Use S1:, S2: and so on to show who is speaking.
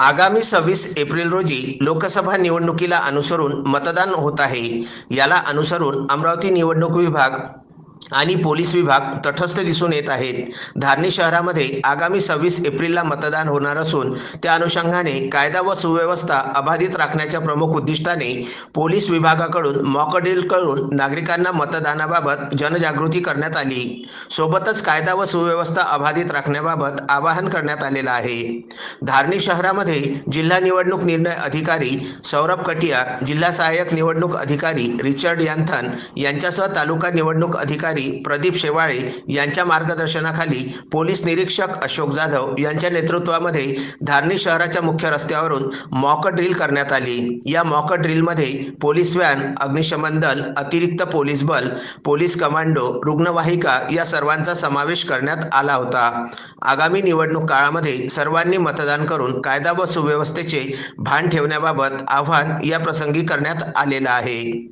S1: आगामी सव्वीस एप्रिल रोजी लोकसभा निवडणुकीला अनुसरून मतदान होत आहे. याला अनुसरून अमरावती निवडणूक विभाग आणि पोलीस विभाग तटस्थ दिसून येत आहेत. धारणी शहरामध्ये आगामी सव्वीस एप्रिलला मतदान होणार असून त्या अनुषंगाने कायदा व सुव्यवस्था अबाधित राखण्याच्या प्रमुख उद्दिष्टाने पोलीस विभागाकडून मॉकड्रिल करून नागरिकांना मतदानाबाबत जनजागृती करण्यात आली. सोबतच कायदा व सुव्यवस्था अबाधित राखण्याबाबत आवाहन करण्यात आलेलं आहे. धारणी शहरामध्ये जिल्हा निवडणूक निर्णय अधिकारी सौरभ कटियार जिल्हा सहाय्यक निवडणूक अधिकारी रिचर्ड यांथन यांच्यासह तालुका निवडणूक अधिकारी अधिकारी प्रदीप शेवाळे यांच्या मार्गदर्शनाखाली पोलीस निरीक्षक अशोक जाधव यांच्या नेतृत्वामध्ये धारणी शहराच्या मुख्य रस्त्यावरून मॉक ड्रिल करण्यात आली. या मॉक ड्रिलमध्ये पोलीस व्हॅन अग्निशमन दल अतिरिक्त पोलीस बल पोलीस कमांडो रुग्णवाहिका या सर्वांचा समावेश करण्यात आला होता. आगामी निवडणूक काळामध्ये सर्वांनी मतदान करून कायदा व सुव्यवस्थेचे भान ठेवण्याबाबत आव्हान या प्रसंगी करण्यात आलेलं आहे.